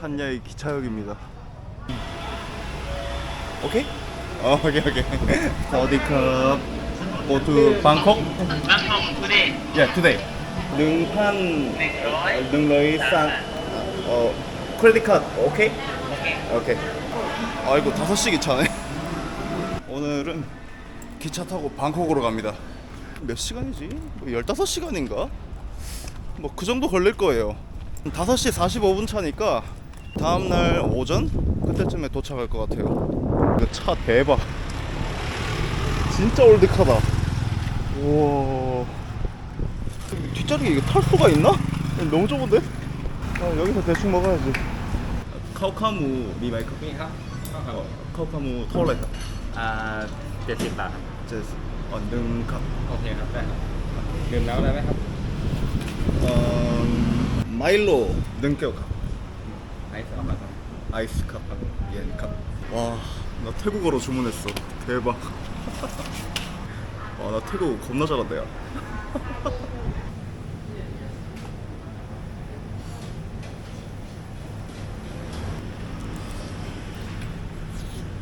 한야의 기차역입니다. 오케이? 어, 오케이 오케이. 사우디컵 go to Bangkok. Bangkok today. Yeah, today. 능판 능러이 산 어, 크레딧 카드 오케이? 오케이. 아이고 다섯 시 기차네. 오늘은 기차 타고 방콕으로 갑니다. 몇 시간이지? 뭐 15시간인가? 뭐 그 정도 걸릴 거예요. 5시 45분 차니까 다음 날 오전 그때쯤에 도착할 것 같아요. 이거 차 대박. 진짜 올드카다. 우와. 뒷자리에 이거 탈 수가 있나? 너무 좁은데? 아, 여기서 대충 먹어야지. 카우카무 미마이크. มีครับข้าวขาหมู 카우카무 토레. อ่าเจ็ดสิบบาท 제스. 어, 능캅. โอเคครับได้ครับดื่มแล้วได้ไหมครับ 어, 마일로 능깨 아이스캅. 옌캅. 와, 나 태국어로 주문했어. 대박. 와, 나 태국어 겁나 잘한다, 야.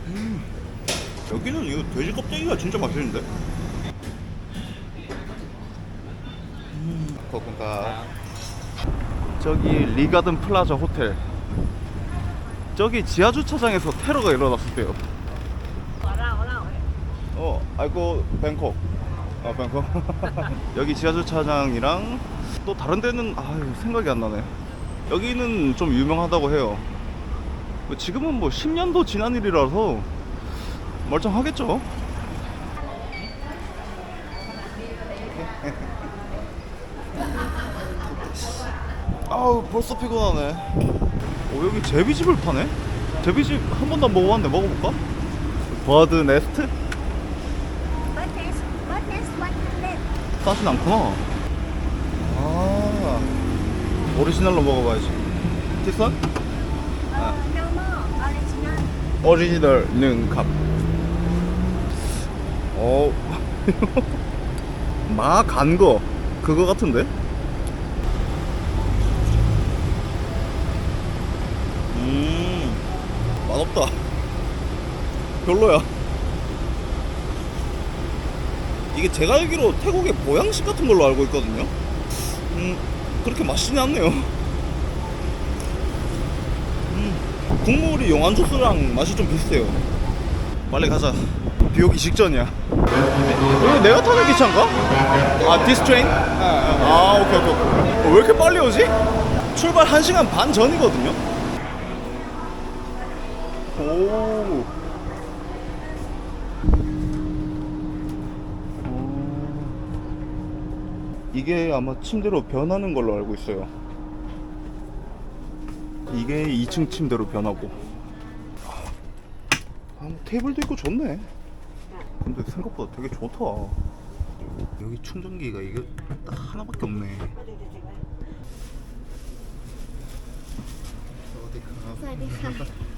음, 여기는 이거 돼지 껍데기가 진짜 맛있는데? 음, 고군가. 저기 리가든 플라자 호텔. 저기 지하 주차장에서 테러가 일어났었대요. 어, 아이고 뱅콕. 아 뱅콕. 여기 지하 주차장이랑 또 다른 데는 아유 생각이 안 나네. 여기는 좀 유명하다고 해요. 뭐 지금은 뭐 10년도 지난 일이라서 멀쩡하겠죠. 아우 벌써 피곤하네. 오 여기 제비집을 파네? 제비집 한 번도 안 먹어봤는데 먹어볼까? 버드 네스트? 싸진 않구나. 아 오리지널로 먹어봐야지. 티선? original 오리지널 능갑. 어, 마간 거 그거 같은데? 맛없다. 별로야. 이게 제가 알기로 태국의 보양식 같은 걸로 알고 있거든요. 음, 그렇게 맛있진 않네요. 음, 국물이 용안 소스랑 맛이 좀 비슷해요. 빨리 가자. 비 오기 직전이야. 이거 내가 타는 기차인가? 아, 디스 트레인? 아, 오케이, 오케이. 어, 왜 이렇게 빨리 오지? 출발 1시간 반 전이거든요? 오. 이게 아마 침대로 변하는 걸로 알고 있어요. 이게 2층 침대로 변하고. 아, 뭐 테이블도 있고 좋네. 근데 생각보다 되게 좋다. 여기 충전기가 이게 딱 하나밖에 없네. 어디가?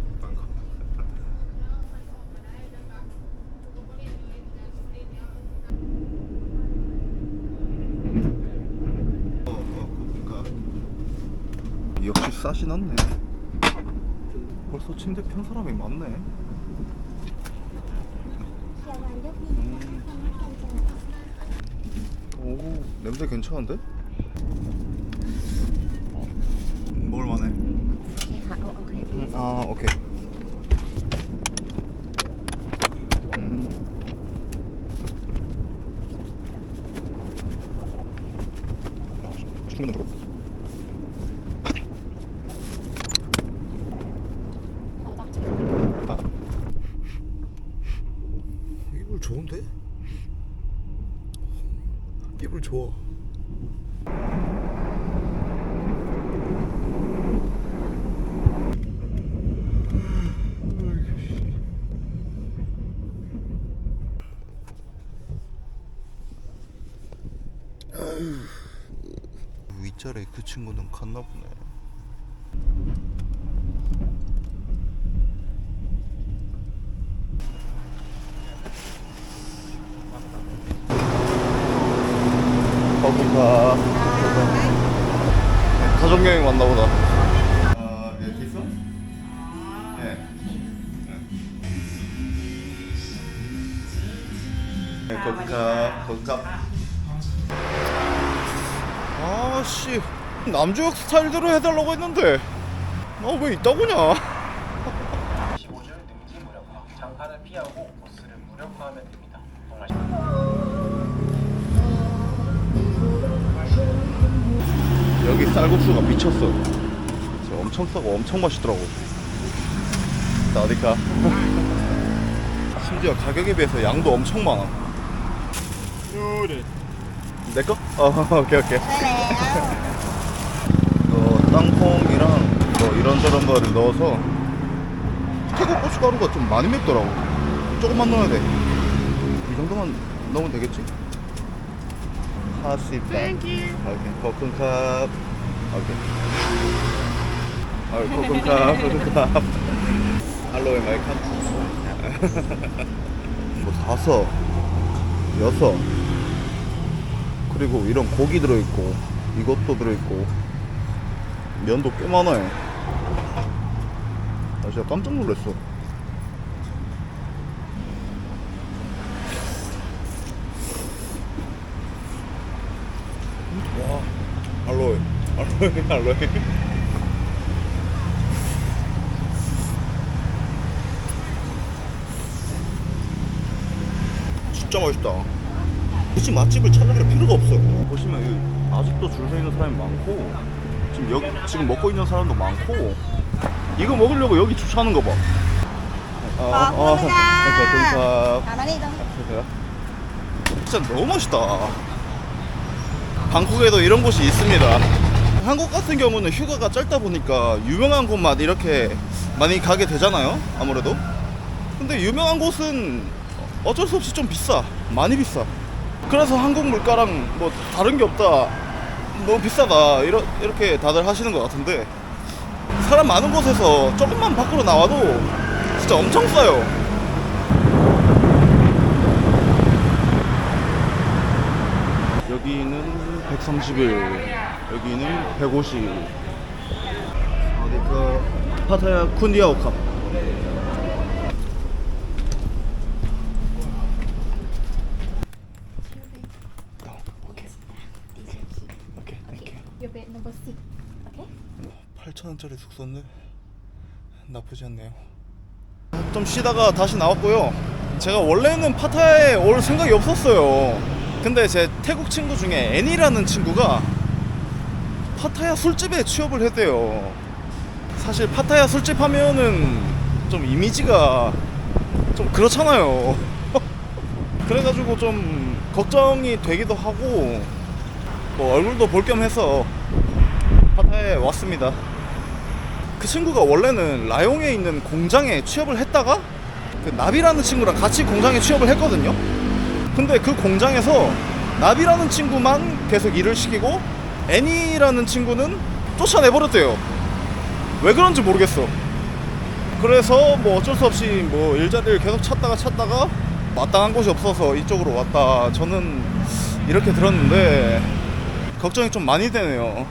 역시 싸진 않네. 벌써 침대 편 사람이 많네. 음. 오 냄새 괜찮은데? 어, 먹을만해? 아, 어, 어, 음, 아 오케이. 좋은데? 삐불 좋아. 윗자리 그 친구는 갔나 보네. 거기가 가족 여행 왔나 보다. 아, 이렇게 있어? 예. 네, 거기가 거기가 아씨 남주역 스타일대로 해달라고 했는데 나왜 있다고냐 15줄 능지 무력화. 장판을 피하고 보스를 무력화하면 됩니다. 쌀국수가 미쳤어. 진짜 엄청 싸고 엄청 맛있더라고. 나 어디가? 심지어 가격에 비해서 양도 엄청 많아. 내 거? 어 오케이 오케이. 어, 땅콩이랑 뭐 이런저런 거를 넣어서 태국 고춧가루가 좀 많이 맵더라고. 조금만 넣어야 돼이 정도만 넣으면 되겠지? 하시다 오케이. 볶음밥 오케이. 아 볶음밥 볶음밥 알로에 마이크. 뭐 다섯 여섯. 그리고 이런 고기 들어있고 이것도 들어있고. 면도 꽤 많아요. 나 진짜 깜짝 놀랐어 와 알로에 알로에 알로에 진짜 맛있다. 굳이 맛집을 찾아갈 필요가 없어 보시면 여기 아직도 줄 서 있는 사람이 많고 지금 여기 지금 먹고 있는 사람도 많고 이거 먹으려고 여기 주차하는 거 봐. 아, 아, Nào nó đi con 그래요? 진짜 너무 맛있다. 방콕에도 이런 곳이 있습니다. 한국 같은 경우는 휴가가 짧다 보니까 유명한 곳만 이렇게 많이 가게 되잖아요. 아무래도. 근데 유명한 곳은 어쩔 수 없이 좀 비싸. 많이 비싸. 그래서 한국 물가랑 뭐 다른 게 없다. 너무 비싸다. 이러, 이렇게 다들 하시는 것 같은데 사람 많은 곳에서 조금만 밖으로 나와도 진짜 엄청 싸요. 여기는 131, 여기는 150. 어디 그 파타야 number six Okay 8,000원짜리 숙소인데 나쁘지 않네요. 좀 쉬다가 다시 나왔고요. 제가 원래는 파타야에 올 생각이 없었어요. 근데 제 태국 친구 중에 애니라는 친구가 파타야 술집에 취업을 했대요. 사실 파타야 술집 하면은 좀 이미지가 좀 그렇잖아요. 그래가지고 좀 걱정이 되기도 하고 뭐 얼굴도 볼 겸 해서 파타야에 왔습니다. 그 친구가 원래는 라용에 있는 공장에 취업을 했다가 그 나비라는 친구랑 같이 공장에 취업을 했거든요. 근데 그 공장에서 나비라는 친구만 계속 일을 시키고 애니라는 친구는 쫓아내버렸대요. 왜 그런지 모르겠어. 그래서 뭐 어쩔 수 없이 뭐 일자리를 계속 찾다가 찾다가 마땅한 곳이 없어서 이쪽으로 왔다. 저는 이렇게 들었는데 걱정이 좀 많이 되네요.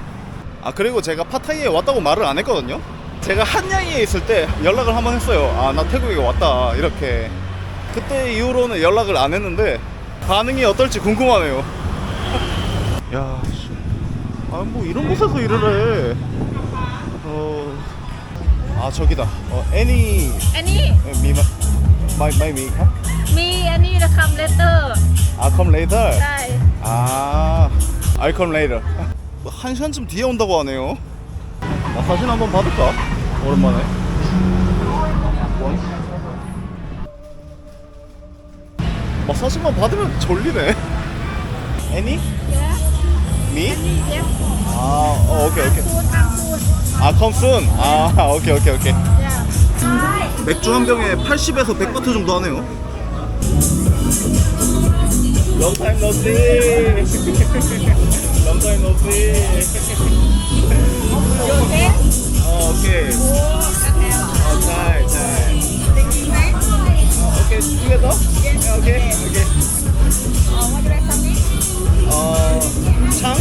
아 그리고 제가 파타이에 왔다고 말을 안 했거든요. 제가 한양에 있을 때 연락을 한번 했어요. 아 나 태국에 왔다 이렇게. 그때 이후로는 연락을 안 했는데 반응이 어떨지 궁금하네요. 야, 씨. 아 뭐 이런 곳에서 일을 해. 어. 아 저기다. 어 애니. Any, 어, 미 마이 마이 미. me, any come later. 아 come 터 네. 아. I come later. 한 시간쯤 뒤에 온다고 하네요. 나 사진 한번 받을까? 오랜만에. 마사지만 받으면 졸리네. 애니? Yeah. Me? 아, 어, 오케이, 오케이. 아, come soon. 아, 오케이, 오케이, 오케이. 맥주 한 병에 80에서 100바트 정도 하네요. Long time no see. Long time no see. 어, 오케이. 어, 잘, 잘. 어, 오케이, together? 네, 오케이, 오케이. 어 창?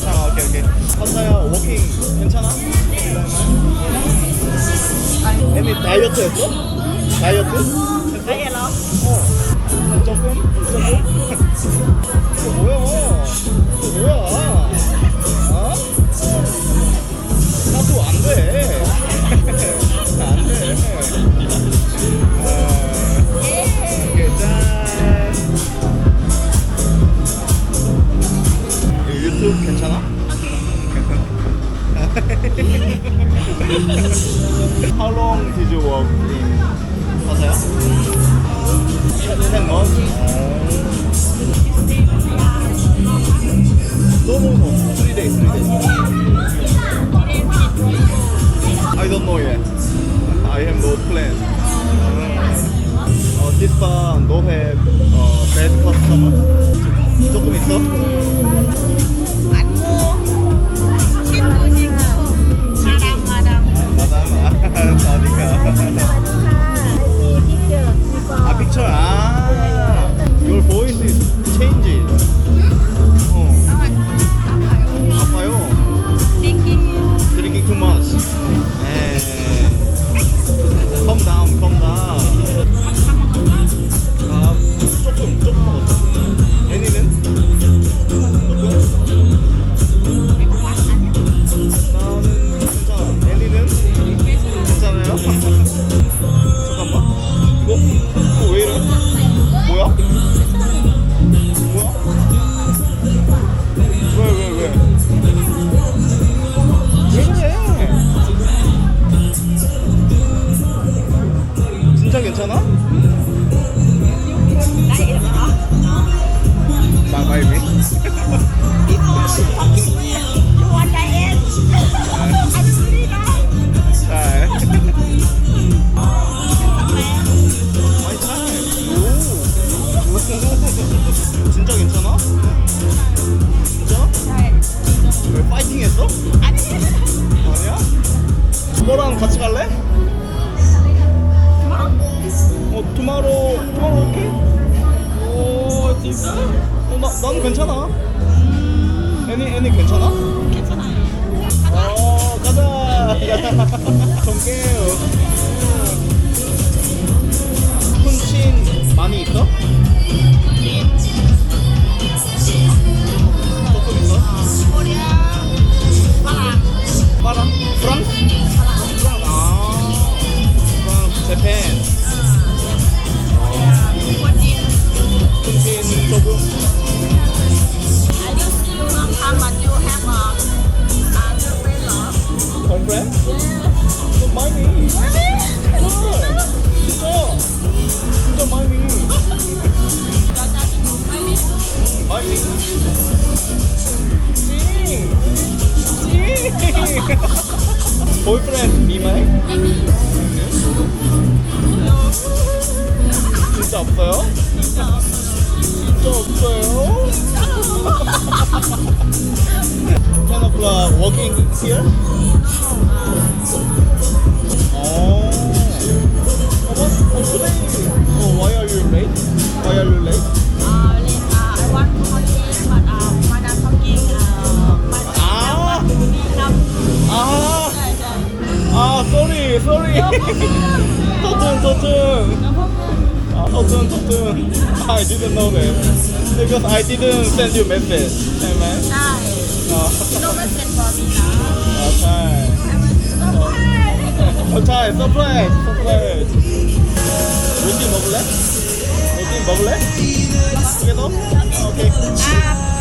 창 오케이 오케이 파타야 워킹 괜찮아? 애니 다이어트 했어? 다이어트? 다이어트? 어 조금? 조금? 이거 뭐야 이거 뭐야 How long did you work in Pattaya? Ten months? No, no, no. Three days, three days. I don't know yet. I have no plan. 어, this bar no have 어, bad customer? 조금 있어? 어디가 아 픽처 아 your voice is changing boyfriend be mine? 진짜 없어요? 진짜 없어요? 10 o'clock working here? Oh. Oh, what? Oh, today. Oh, why are you late? Why are you late? 터튼. 아, 터튼, 터튼. I didn't know that. Because I didn't send you message. 아, 아, 잘. 어? 아. 알로이.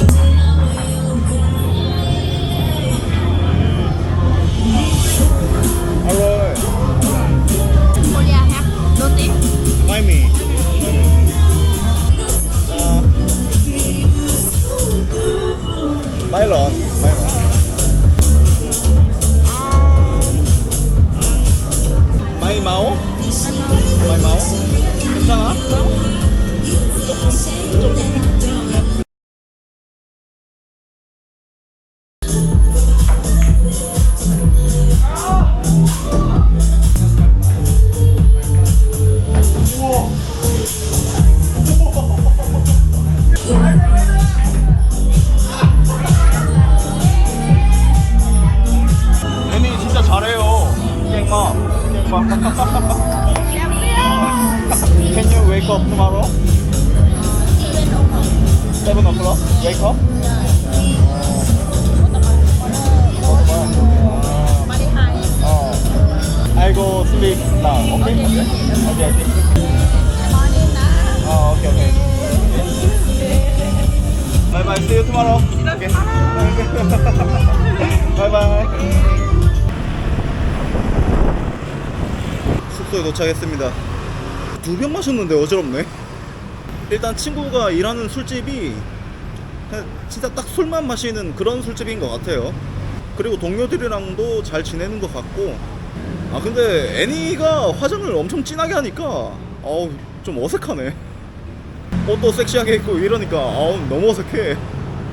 숙소에 도착했습니다. 두 병 마셨는데 어지럽네. 일단 친구가 일하는 술집이 진짜 딱 술만 마시는 그런 술집인 것 같아요. 그리고 동료들이랑도 잘 지내는 것 같고. 아 근데 애니가 화장을 엄청 진하게 하니까 어우 좀 어색하네. 옷도 섹시하게 입고 이러니까 아우 너무 어색해.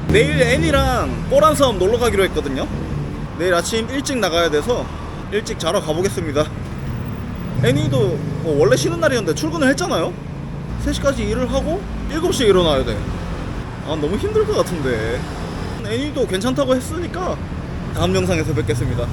내일 애니랑 꼬란 섬 놀러 가기로 했거든요. 내일 아침 일찍 나가야 돼서 일찍 자러 가보겠습니다. 애니도 뭐 원래 쉬는 날이었는데 출근을 했잖아요. 3시까지 일을 하고 7시에 일어나야 돼. 아 너무 힘들 것 같은데. 애니도 괜찮다고 했으니까 다음 영상에서 뵙겠습니다.